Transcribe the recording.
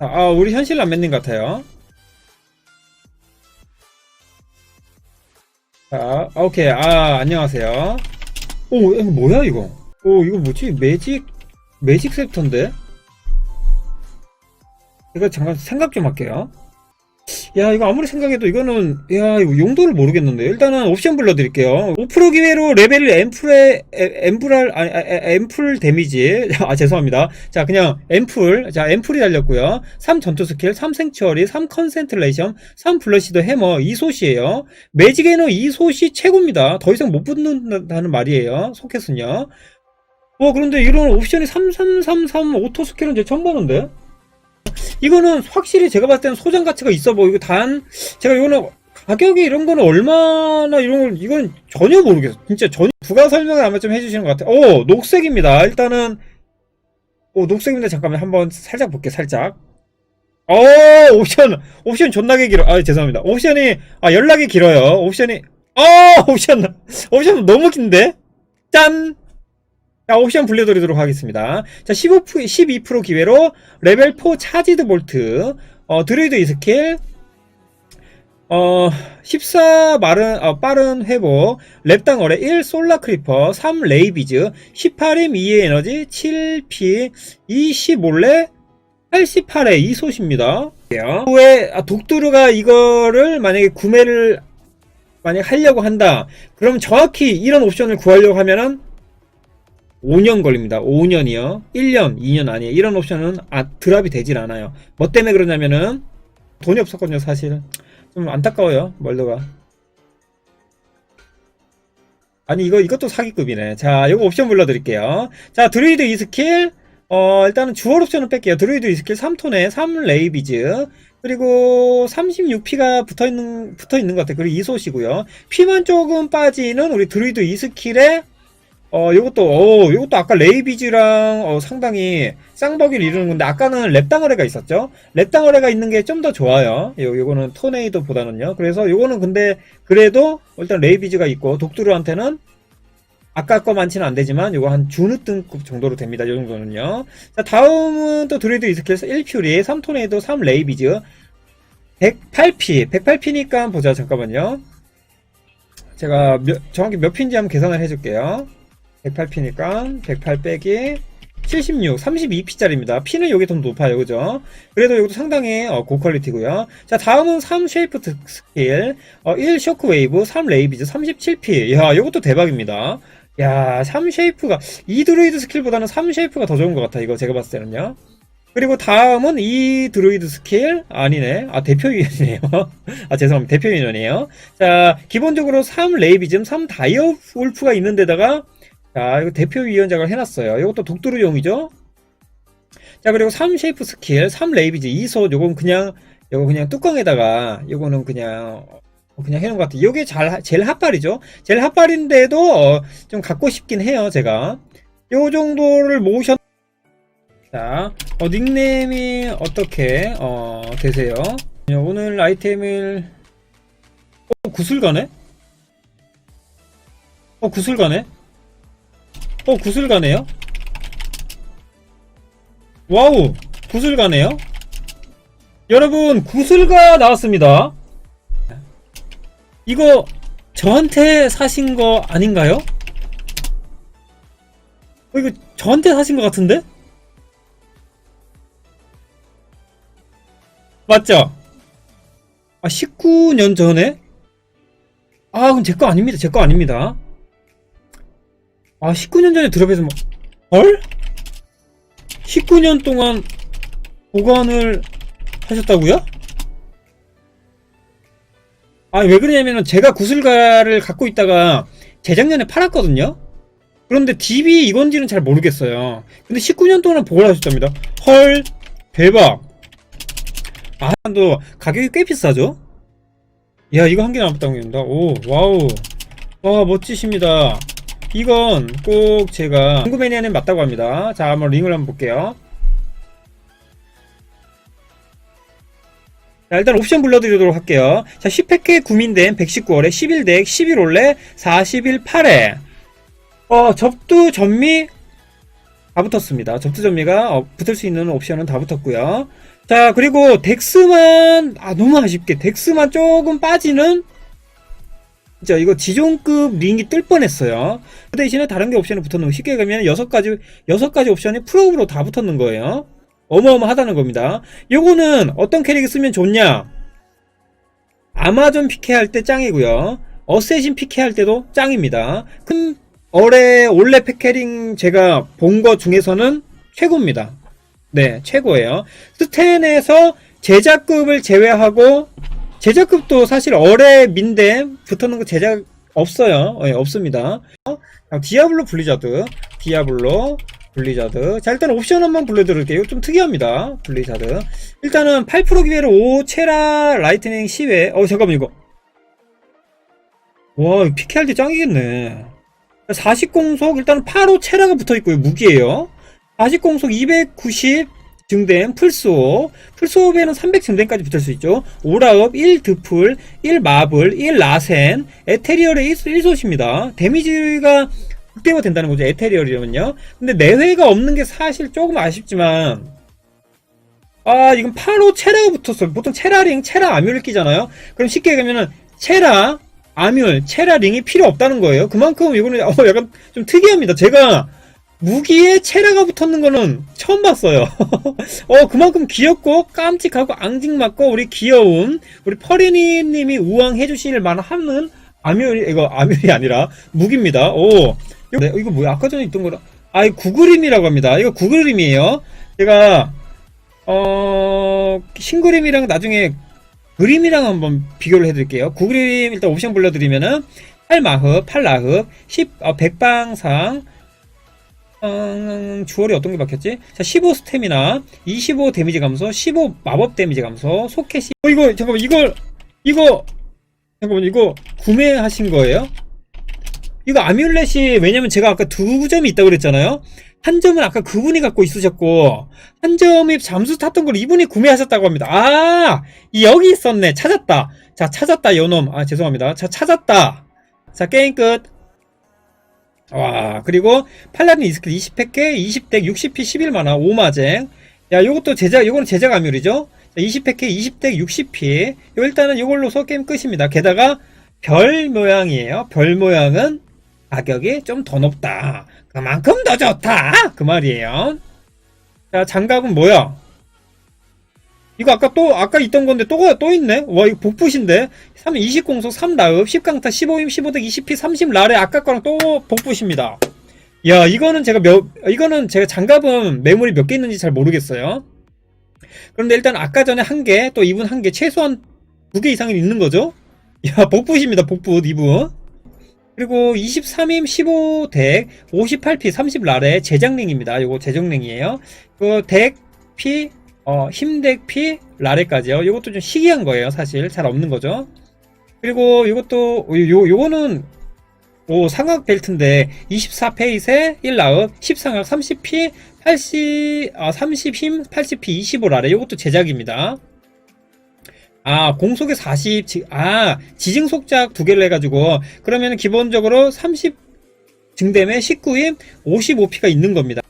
아, 아, 우리 현실 남매님 같아요. 자, 아, 오케이. 아, 안녕하세요. 오, 이거 뭐야, 이거? 오, 이거 뭐지? 매직, 매직 셉터인데? 이거 잠깐 생각 좀 할게요. 야, 이거 아무리 생각해도 이거는, 야, 이거 용도를 모르겠는데. 일단은 옵션 불러드릴게요. 5% 기회로 레벨 앰플에, 에- 앰플할, 아니, 앰플 데미지. 아, 죄송합니다. 자, 그냥 앰플. 자, 앰플이 달렸고요. 3 전투 스킬, 3 생츄어리, 3 컨센트레이션, 3 블러시드 해머, 2소시에요. 매직 에너 2소시 최고입니다. 더 이상 못 붙는다는 말이에요. 소켓은요. 어, 그런데 이런 옵션이 3333 오토 스킬은 제 처음 봤는데? 이거는 확실히 제가 봤을 때는 소장 가치가 있어 보이고 단 제가 이거는 가격이 이런 거는 얼마나 이런 걸 이건 전혀 모르겠어 진짜 전혀 부가 설명을 아마 좀 해주시는 것 같아요. 오 녹색입니다. 일단은 오 녹색인데 잠깐만 한번 살짝 볼게요 살짝. 오 옵션 옵션 존나게 길어. 아 죄송합니다. 옵션이 아 연락이 길어요. 옵션이 아 옵션 옵션 너무 긴데? 짠 자, 옵션 불려드리도록 하겠습니다. 자, 15%, 12% 기회로 레벨 4 차지드 볼트, 어, 드루이드 이스킬, 어, 14 마른, 어, 빠른 회복, 랩당 어뢰 1 솔라 크리퍼, 3 레이비즈, 18M 2의 에너지, 7P, 25레, 88의 이소시입니다. 후에 아, 독두루가 이거를 만약에 구매를 만약 하려고 한다. 그럼 정확히 이런 옵션을 구하려고 하면은 5년 걸립니다. 5년이요. 1년, 2년 아니에요. 이런 옵션은 아, 드랍이 되질 않아요. 뭐 때문에 그러냐면은 돈이 없었거든요, 사실. 좀 안타까워요, 멀더가. 아니, 이거, 이것도 사기급이네. 자, 이거 옵션 불러드릴게요. 자, 드루이드 이 스킬, 어, 일단은 주얼 옵션을 뺄게요. 드루이드 이 스킬 3톤에 3 레이비즈. 그리고 36피가 붙어 있는, 붙어 있는 것 같아요. 그리고 이소시고요. 피만 조금 빠지는 우리 드루이드 이 스킬에 어, 요것도, 어, 요것도 아까 레이비즈랑, 어, 상당히 쌍버기를 이루는 건데, 아까는 랩당어레가 있었죠? 랩당어레가 있는 게 좀 더 좋아요. 요, 요거는 토네이도 보다는요. 그래서 요거는 근데, 그래도, 일단 레이비즈가 있고, 독두루한테는, 아까 거 많지는 안 되지만, 요거 한 주느 등급 정도로 됩니다. 요 정도는요. 자, 다음은 또 드레이드 이스킬에서 1퓨리, 3토네이도, 3 레이비즈, 108피, 108피니까 보자, 잠깐만요. 제가 몇- 정확히 몇 피인지 한번 계산을 해줄게요. 108피니까 108 빼기 76, 32피짜리입니다. 피는 여기 더 높아요, 그죠? 그래도 이것도 상당히 어, 고퀄리티고요. 자, 다음은 3 쉐이프 트- 스킬, 어, 1 쇼크 웨이브, 3 레이비즈, 37피. 야, 이것도 대박입니다. 야, 3 쉐이프가 이 드루이드 스킬보다는 3 쉐이프가 더 좋은 것 같아. 이거 제가 봤을 때는요. 그리고 다음은 이 드루이드 스킬 아니네. 아 대표위원이네요. 아 죄송합니다. 대표위원이에요. 자, 기본적으로 3 레이비즘, 3 다이어 울프가 있는 데다가 자, 이거 대표위원장을 해놨어요. 이것도 독두루용이죠? 자, 그리고 3 쉐이프 스킬, 3 레이비즈, 2소, 요건 그냥, 요거 그냥 뚜껑에다가, 요거는 그냥, 어, 그냥 해놓은 것 같아요. 요게 잘, 제일 핫발이죠? 제일 핫발인데도, 어, 좀 갖고 싶긴 해요, 제가. 요 정도를 모으셨, 자, 어, 닉네임이 어떻게, 어, 되세요? 오늘 아이템을, 어, 구슬 가네? 어, 구슬 가네? 어, 구슬 가네요? 와우, 구슬 가네요? 여러분, 구슬가 나왔습니다. 이거 저한테 사신 거 아닌가요? 어, 이거 저한테 사신 것 같은데? 맞죠? 아, 19년 전에? 아, 그럼 제 거 아닙니다. 제 거 아닙니다. 아, 19년 전에 드랍해서 뭐, 헐? 19년 동안 보관을 하셨다고요? 아, 왜 그러냐면은 제가 구슬가를 갖고 있다가 재작년에 팔았거든요? 그런데 DB 이건지는 잘 모르겠어요. 근데 19년 동안 보관 하셨답니다. 헐, 대박. 아, 또 가격이 꽤 비싸죠? 야, 이거 한 개 남았다고 합니다. 오, 와우. 와, 멋지십니다. 이건 꼭 제가 궁금해니아는 맞다고 합니다. 자, 한번 링을 한번 볼게요. 자, 일단 옵션 불러드리도록 할게요. 자, 10팩에 구민된 119월에 11덱, 11올레, 41팔에 어, 접두, 전미, 다 붙었습니다. 접두 전미가 어, 붙을 수 있는 옵션은 다 붙었고요. 자, 그리고 덱스만, 아, 너무 아쉽게, 덱스만 조금 빠지는, 진짜 이거 지존급 링이 뜰 뻔했어요. 그 대신에 다른 게 옵션이 붙었는 거 쉽게 가면 여섯 가지, 여섯 가지 옵션이 프로브로 다 붙었는 거예요. 어마어마하다는 겁니다. 요거는 어떤 캐릭이 쓰면 좋냐? 아마존 피케 할때 짱이고요. 어쌔신 피케 할 때도 짱입니다. 큰 올해 올레 패캐링 제가 본것 중에서는 최고입니다. 네, 최고예요. 스텐에서 제작급을 제외하고 제작급도 사실 올해 민대 붙었는 거 제작 없어요. 예, 없습니다. 디아블로 블리자드, 디아블로 블리자드. 자, 일단 옵션 한번 불러드릴게요. 좀 특이합니다. 블리자드. 일단은 8% 기회로 5 체라 라이트닝 10회. 어, 잠깐만, 이거. 와, 이거 PK 할 때 짱이겠네. 40공속, 일단 8호 체라가 붙어 있고요. 무기예요 40공속 290 증댐, 풀스옵. 풀스옵에는 300 증댐까지 붙을 수 있죠. 오라읍, 1 드풀, 1 마블, 1 라센, 에테리얼의 1, 1소시입니다. 데미지가 극대화 된다는 거죠. 에테리얼이면요. 근데 내회가 없는 게 사실 조금 아쉽지만, 아, 이건 8호 체라가 붙었어요. 보통 체라링, 체라 아뮬 끼잖아요. 그럼 쉽게 얘기하면은, 체라, 아뮬, 체라 링이 필요 없다는 거예요. 그만큼 이거는, 어, 약간 좀 특이합니다. 제가, 무기에 체라가 붙었는 거는 처음 봤어요. 어, 그만큼 귀엽고 깜찍하고 앙증맞고 우리 귀여운 우리 퍼리니 님이 우왕해 주실 만하는 아뮤 이거 아뮤이 아니라 무기입니다. 오. 네, 이거 뭐야? 아까 전에 있던 거라. 아, 이 구글임이라고 합니다. 이거 구글임이에요. 제가 어, 신그림이랑 나중에 그림이랑 한번 비교를 해드릴게요. 구글임 일단 옵션 불러드리면은 8마흡, 8라흡, 10, 어, 백방상, 음, 주얼이 어떤 게 바뀌었지? 자, 15 스태미나, 25 데미지 감소, 15 마법 데미지 감소, 소켓이. 어, 이거, 잠깐만, 이걸, 이거, 잠깐만, 이거 구매하신 거예요? 이거 아뮬렛이, 왜냐면 제가 아까 두 점이 있다고 그랬잖아요? 한 점은 아까 그분이 갖고 있으셨고, 한 점이 잠수 탔던 걸 이분이 구매하셨다고 합니다. 아! 이 여기 있었네. 찾았다. 자, 찾았다, 요놈. 아, 죄송합니다. 자, 찾았다. 자, 게임 끝. 와, 그리고 팔라딘 이스킬 20팩에 20덱 60피 11만화 5마쟁. 야, 요것도 제작, 요거는 제작 아뮬이죠? 20팩에 20덱 60피. 요 일단은 요걸로서 게임 끝입니다. 게다가 별 모양이에요. 별 모양은 가격이 좀 더 높다. 그만큼 더 좋다. 그 말이에요. 자, 장갑은 뭐야? 이거 아까 또, 아까 있던 건데 또, 또 있네? 와, 이거 복붙인데? 3, 20 공속 3라읍, 10강타, 15임, 15덱, 20피, 30 라레, 아까 거랑 또 복붙입니다. 야, 이거는 제가 몇, 이거는 제가 장갑은 매물이 몇개 있는지 잘 모르겠어요. 그런데 일단 아까 전에 한 개, 또 이분 한 개, 최소한 두 개 이상은 있는 거죠? 야, 복붙입니다, 복붙, 이분. 그리고 23임 15덱 58피 30 라레 제작링입니다. 요거 제작링이에요. 그 덱 피, 어, 힘덱 피 라레까지요. 요것도 좀 희귀한 거예요. 사실 잘 없는 거죠. 그리고 요것도 요 요거는 오 상악 벨트인데 24페이스에 1라읍 10상악 30피 80 아, 30힘 80피 25 라레 요것도 제작입니다. 아, 공속에 40, 지, 아, 지징 속작 두 개를 해가지고, 그러면 기본적으로 30 증댐에 19임 55피가 있는 겁니다.